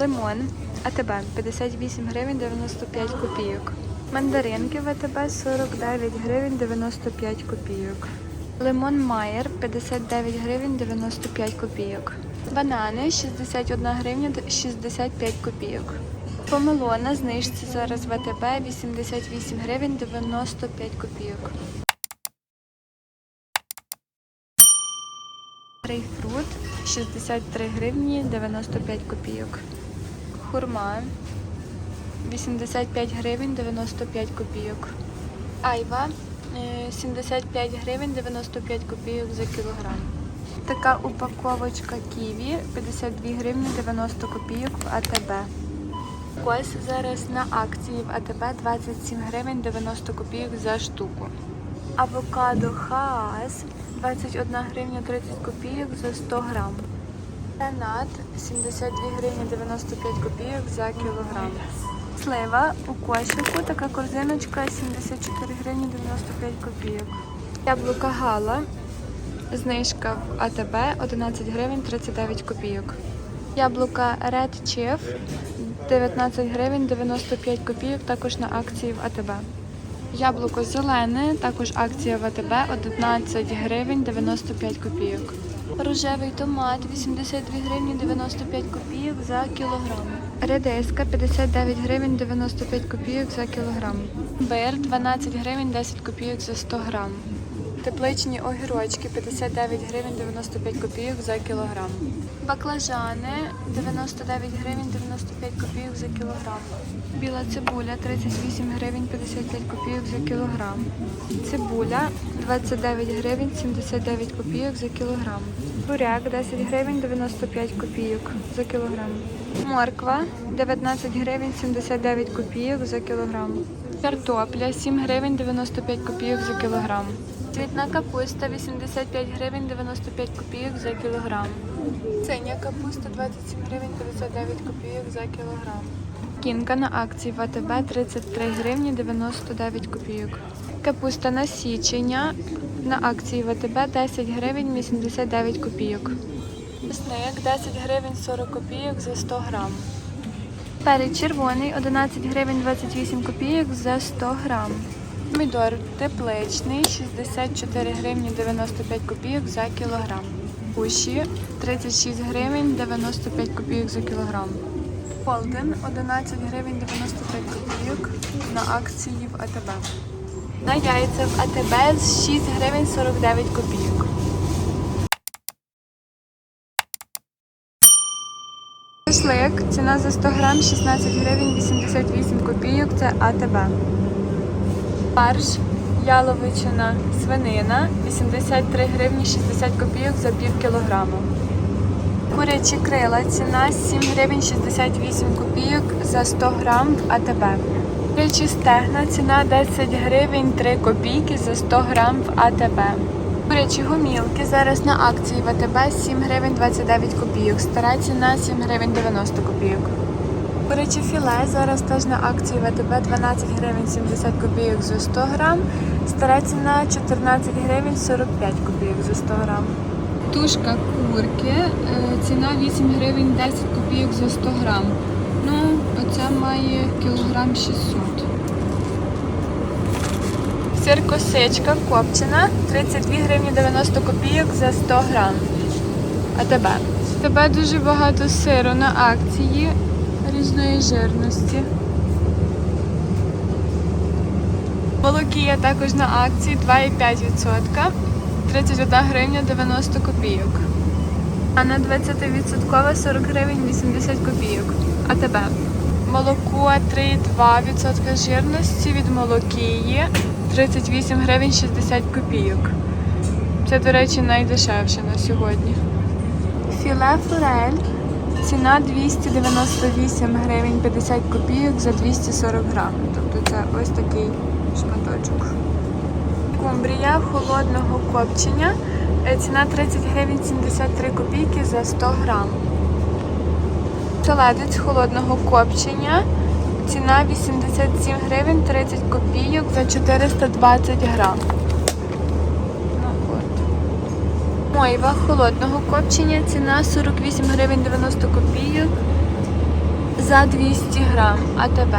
Лимон АТБ 58 гривень 95 копійок. Мандаринки ВТБ 49 гривень 95 копійок. Лимон Майер 59 гривень 95 копійок. Банани 61 гривня 65 копійок. Помело на знижці зараз ВТБ 88 гривень 95 копійок. Грейпфрут 63 гривні 95 копійок. Хурма 85 гривень 95 копійок. Айва е, 75 гривень 95 копійок за кілограм. Така упаковочка ківі 52 гривні 90 копійок в АТБ. Ось зараз на акції в АТБ 27 гривень 90 копійок за штуку. Авокадо Хаас 21 гривня 30 копійок за 100 грам. Гранат 72 гривні 95 копійок за кілограм. Слива у кошику, така корзиночка 74 гривні 95 копійок. Яблука Гала, знижка в АТБ 11 гривень 39 копійок. Яблука Red Chief 19 гривень 95 копійок, також на акції в АТБ. Яблуко зелене, також акція ВТБ 11 гривень 95 копійок. Рожевий томат 82 гривні 95 копійок за кілограм. Редиска 59 гривень 95 копійок за кілограм. Бир 12 гривень 10 копійок за 100 грам. Тепличні огірочки 59 гривень 95 копійок за кілограм. Баклажани 99 гривень 95 копійок за кілограм. Біла цибуля 38 гривень 55 копійок за кілограм. Цибуля 29 гривень 79 копійок за кілограм. Буряк 10 гривень 95 копійок за кілограм. Морква 19 гривень 79 копійок за кілограм. Картопля 7 гривень 95 копійок за кілограм. Цвітна капуста 85 гривень 95 копійок за кілограм. Синя капуста 27 гривень 59 копійок за кілограм. Кінка на акції в АТБ 33 гривні 99 копійок. Капуста на січення на акції в АТБ 10 гривень 89 копійок. Чесник 10 гривень 40 копійок за 100 грам. Перець червоний 11 гривень 28 копійок за 100 грам. Помідор тепличний 64 гривні 95 копійок за кілограм. Куші 36 гривень 95 копійок за кілограм. Полден 11 гривень 95 копійок на акції в АТБ. На яйця в АТБ з 6 гривень 49 копійок. Шашлик, ціна за 100 грам 16 гривень 88 копійок, це АТБ. Фарш, яловичина, свинина 83 гривні 60 копійок за пів кілограму. Курячі крила, ціна 7 гривень 68 копійок за 100 грам в АТБ. Курячі стегна, ціна 10 гривень 3 копійки за 100 грам в АТБ. Курячі гумілки зараз на акції в АТБ 7 гривень 29 копійок. Стара ціна 7 гривень 90 копійок. Куряче філе зараз теж на акції в АТБ 12 гривень 70 копійок за 100 грам. Стара ціна 14 гривень 45 копійок за 100 грам. Тушка курки, е, ціна 8 гривень 10 копійок за 100 грам. Ну, оця має кілограм 600. Сир косичка копчена 32 гривні 90 копійок за 100 грам. А тебе? Тебе дуже багато сиру на акції різної жирності. Молокія також на акції 2,5%. 31 гривня 90 копійок. А на 20% 40 гривень 80 копійок. А тебе? Молоко 3,2% жирності від молокії 38 гривень 60 копійок. Це, до речі, найдешевше на сьогодні. Філе форель. Ціна 298 гривень 50 копійок за 240 грамів. Тобто це ось такий шматочок. Кумбрія холодного копчення. Е, Ціна 30 гривень 73 копійки за 100 грам. Солодець холодного копчення. Ціна 87 гривень 30 копійок за 420 грам. Ну, от. Мойва холодного копчення. Ціна 48 гривень 90 копійок за 200 грам. АТБ.